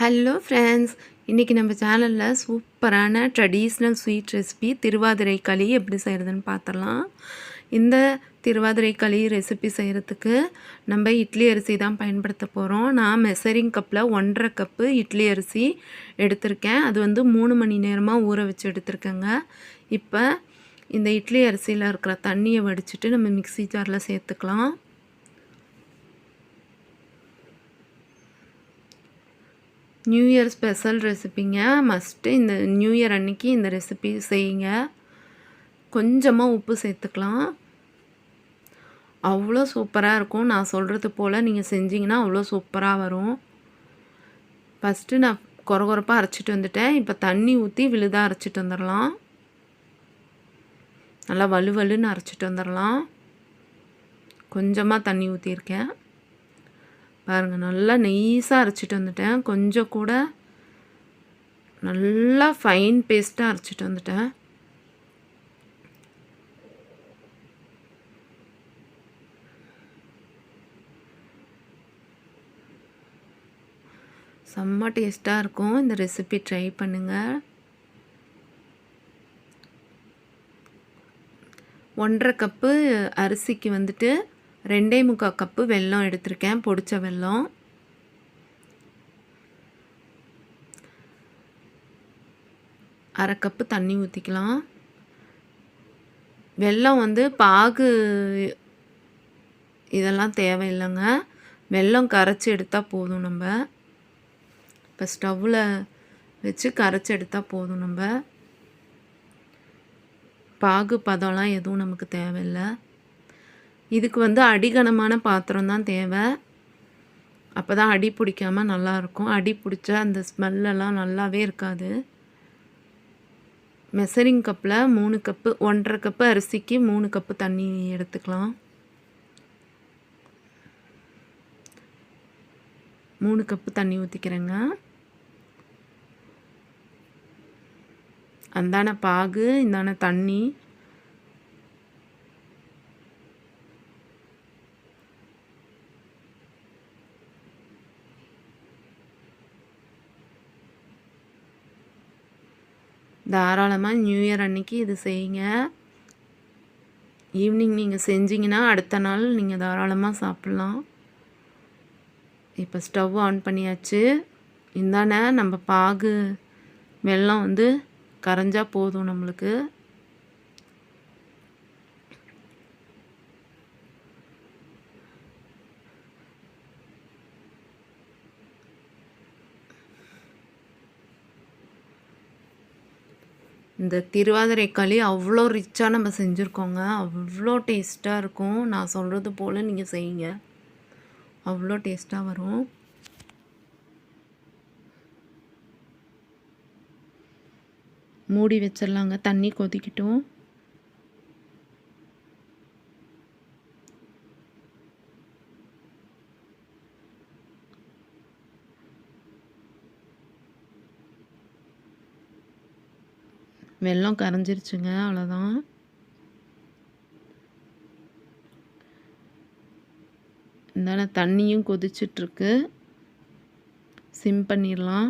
hello friends இன்றைக்கி நம்ம சேனலில் சூப்பரான ட்ரெடிஷ்னல் ஸ்வீட் ரெசிபி திருவாதிரை களி எப்படி செய்கிறதுன்னு பார்த்துடலாம் இந்த திருவாதிரை களி ரெசிபி செய்கிறதுக்கு நம்ம இட்லி அரிசி தான் பயன்படுத்த போகிறோம் நான் மெசரிங் கப்பில் ஒன்றரை கப்பு இட்லி அரிசி எடுத்திருக்கேன். அது வந்து மூணு மணி நேரமாக ஊற வச்சு எடுத்திருக்கேங்க. இப்போ இந்த இட்லி அரிசியில் இருக்கிற தண்ணியை வடிச்சிட்டு நம்ம மிக்ஸி ஜாரில் சேர்த்துக்கலாம். நியூ இயர் ஸ்பெஷல் ரெசிபிங்க மஸ்ட்டு இந்த நியூ இயர் அன்னைக்கு இந்த ரெசிபி செய்யுங்க. கொஞ்சமாக உப்பு சேர்த்துக்கலாம். அவ்வளோ சூப்பராக இருக்கும். நான் சொல்கிறது போல் நீங்கள் செஞ்சிங்கன்னா அவ்வளோ சூப்பராக வரும். ஃபஸ்ட்டு நான் குறை குறைப்பாக அரைச்சிட்டு வந்துட்டேன். இப்போ தண்ணி ஊற்றி விழுதாக அரைச்சிட்டு வந்துடலாம். நல்லா வலுவலுன்னு அரைச்சிட்டு வந்துடலாம். கொஞ்சமாக தண்ணி ஊற்றிருக்கேன் பாருங்கள் நல்லா நெய்ஸாக அரைச்சிட்டு வந்துட்டேன். கொஞ்சம் கூட நல்லா ஃபைன் பேஸ்ட்டாக அரைச்சிட்டு வந்துட்டேன். செம்ம டேஸ்ட்டாக இருக்கும். இந்த ரெசிபி ட்ரை பண்ணுங்கள் ஒன்றரை கப்பு அரிசிக்கு வந்துட்டு ரெண்டே முக்கால் கப்பு வெல்லம் எடுத்திருக்கேன் பொடிச்ச வெல்லம். அரை கப்பு தண்ணி ஊற்றிக்கலாம் வெல்லம் வந்து பாகு இதெல்லாம் தேவையில்லைங்க. வெல்லம் கரைச்சி எடுத்தால் போதும் நம்ம. இப்போ ஸ்டவ்வில் வச்சு கரைச்சி எடுத்தால் போதும் நம்ம. பாகு பதம்லாம் எதுவும் நமக்கு தேவையில்லை. இதுக்கு வந்து அடிகனமான பாத்திரம் தான் தேவை. அப்போ தான் அடி பிடிக்காமல் நல்லாயிருக்கும் அடி பிடிச்சா அந்த ஸ்மெல்லெல்லாம் நல்லாவே இருக்காது. மெசரிங் கப்பில் மூணு கப்பு ஒன்றரை கப்பு அரிசிக்கு மூணு கப்பு தண்ணி எடுத்துக்கலாம். மூணு கப்பு தண்ணி ஊற்றிக்கிறேங்க அந்தான பாகு இந்தான தண்ணி. தாராளமாக நியூ இயர் அன்னைக்கு இது செய்யுங்க. ஈவினிங் நீங்கள் செஞ்சிங்கன்னா அடுத்த நாள் நீங்கள் தாராளமாக சாப்பிட்லாம். இப்போ ஸ்டவ் ஆன் பண்ணியாச்சு. இந்தானே நம்ம பாகு வெல்லம் வந்து கரைஞ்சால் போதும் நம்மளுக்கு. இந்த திருவாதிரை களி அவ்வளோ ரிச்சாக நம்ம செஞ்சுருக்கோங்க. அவ்வளோ டேஸ்ட்டாக இருக்கும். நான் சொல்கிறது போல் நீங்கள் செய்யுங்க. அவ்வளோ டேஸ்ட்டாக வரும். மூடி வச்சிடலாங்க. தண்ணி கொதிக்கட்டும். வெள்ளம் கரைஞ்சிருச்சுங்க அவ்வளோதான் இந்தால தண்ணியும் கொதிச்சிட்ருக்கு. சிம் பண்ணிடலாம்.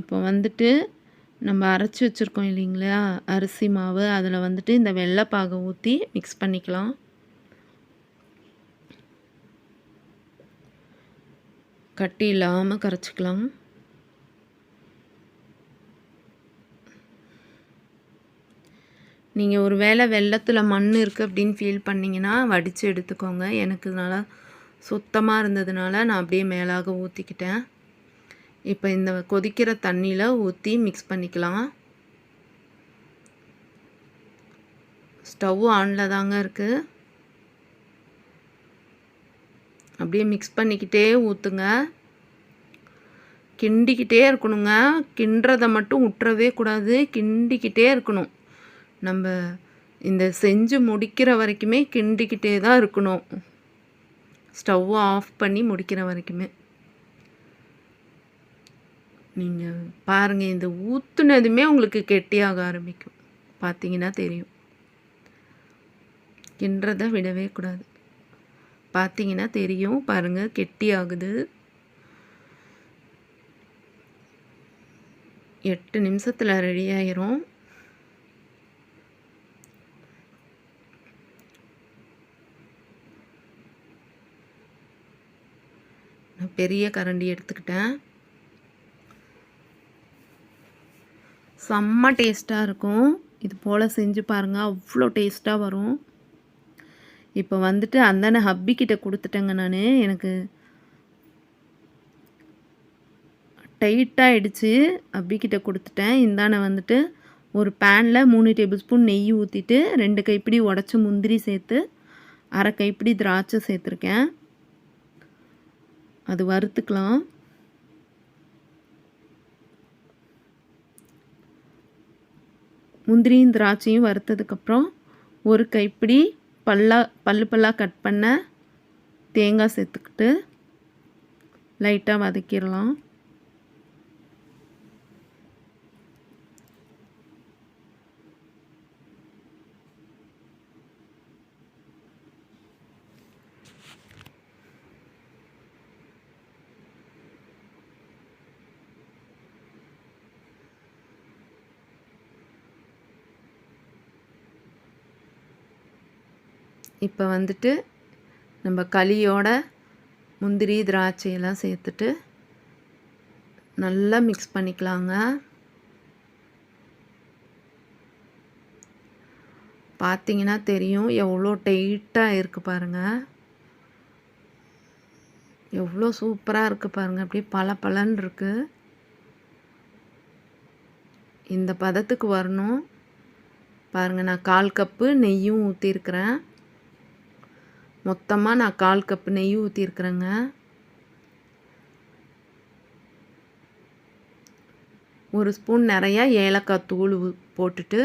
இப்போ வந்துட்டு நம்ம அரைச்சி வச்சுருக்கோம் இல்லைங்களா அரிசி மாவு. அதில் வந்துட்டு இந்த வெள்ளைப்பாகை ஊற்றி மிக்ஸ் பண்ணிக்கலாம். கட்டி இல்லாமல் கரைச்சிக்கலாம். நீங்கள் ஒரு வேளை வெள்ளத்தில் மண் இருக்குது அப்படின்னு ஃபீல் பண்ணிங்கன்னா வடித்து எடுத்துக்கோங்க. எனக்கு நல்லா சுத்தமாக இருந்ததுனால நான் அப்படியே மேலாக ஊற்றிக்கிட்டேன் இப்போ இந்த கொதிக்கிற தண்ணியில் ஊற்றி மிக்ஸ் பண்ணிக்கலாம். ஸ்டவ் ஆனில் தாங்க இருக்குது அப்படியே மிக்ஸ் பண்ணிக்கிட்டே ஊற்றுங்க கிண்டிக்கிட்டே இருக்கணுங்க. கிண்டுறதை மட்டும் விட்டுறவே கூடாது. கிண்டிக்கிட்டே இருக்கணும். நம்ம இந்த செஞ்சு முடிக்கிற வரைக்குமே கிண்டிக்கிட்டே தான் இருக்கணும். ஸ்டவ்வை ஆஃப் பண்ணி முடிக்கிற வரைக்குமே. நீங்கள் பாருங்கள் இந்த ஊற்றுனதுமே உங்களுக்கு கெட்டியாக ஆரம்பிக்கும். பார்த்தீங்கன்னா தெரியும். கிண்டுறதை விடவே கூடாது. பார்த்தீங்கன்னா தெரியும். பாருங்கள் கெட்டி ஆகுது எட்டு நிமிஷத்தில் ரெடி ஆயிரும். பெரிய கரண்டி எடுத்துக்கிட்டேன். செம்ம டேஸ்ட்டாக இருக்கும். இது போல் செஞ்சு பாருங்கள் அவ்வளோ டேஸ்ட்டாக வரும். இப்போ வந்துட்டு அந்தான ஹப்பிக்கிட்ட கொடுத்துட்டேங்க நான். எனக்கு டைட்டாகிடுச்சு அப்பிக்கிட்ட கொடுத்துட்டேன். இந்தான வந்துட்டு ஒரு பேனில் மூணு டேபிள் ஸ்பூன் நெய் ஊற்றிட்டு ரெண்டு கைப்பிடி உடச்ச முந்திரி சேர்த்து அரை கைப்பிடி திராட்சை சேர்த்துருக்கேன். அது வறுத்துக்கலாம். முந்திரியும் திராட்சையும் வறுத்ததுக்கப்புறம் ஒரு கைப்பிடி பல்லா பல்லு பல்லாக கட் பண்ண தேங்காய் சேர்த்துக்கிட்டு லைட்டாக வதக்கிடலாம். இப்போ வந்துட்டு நம்ம களியோட முந்திரி திராட்சையெல்லாம் சேர்த்துட்டு நல்லா மிக்ஸ் பண்ணிக்கலாங்க. பார்த்தீங்கன்னா தெரியும் எவ்வளோ டைட்டாக இருக்குது பாருங்கள் எவ்வளோ சூப்பராக இருக்குது பாருங்கள் அப்படியே பல பலன் இருக்குது இந்த பதத்துக்கு வரணும். பாருங்கள் நான் கால் கப்பு நெய்யும் ஊற்றிருக்கிறேன் மொத்தமாக நான் கால் கப்பு நெய் ஊற்றிருக்குறேங்க ஒரு ஸ்பூன் நிறையா ஏலக்காய் தூள் போட்டுட்டு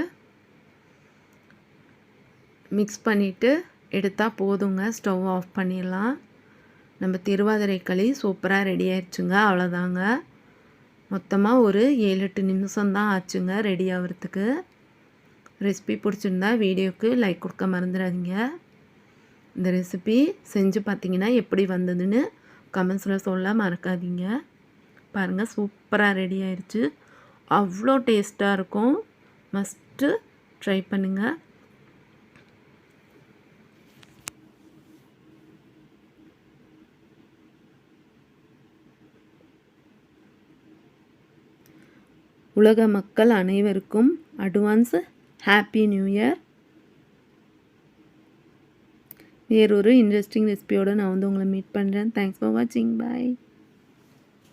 மிக்ஸ் பண்ணிவிட்டு எடுத்தால் போதுங்க. ஸ்டவ் ஆஃப் பண்ணிடலாம். நம்ம திருவாதிரை களி சூப்பராக ரெடி ஆயிடுச்சுங்க. அவ்வளோதாங்க. மொத்தமாக ஒரு ஏழு எட்டு நிமிஷம் தான் ஆச்சுங்க ரெடி ஆகிறதுக்கு. ரெசிபி பிடிச்சிருந்தா வீடியோவுக்கு லைக் கொடுக்க மறந்துடாதீங்க. இந்த ரெசிபி செஞ்சு பார்த்தீங்கன்னா எப்படி வந்ததுன்னு கமெண்ட்ஸில் சொல்ல மறக்காதீங்க. பாருங்கள் சூப்பராக ரெடி ஆயிடுச்சு அவ்வளோ டேஸ்ட்டாக இருக்கும். மஸ்ட்டு ட்ரை பண்ணுங்கள் உலக மக்கள் அனைவருக்கும் அட்வான்ஸ் ஹாப்பி நியூ இயர் வேறொரு இன்ட்ரெஸ்டிங் ரெசிபியோடு நான் வந்து உங்களை மீட் பண்ணுறேன் தேங்க்ஸ் ஃபார் வாட்சிங் பாய்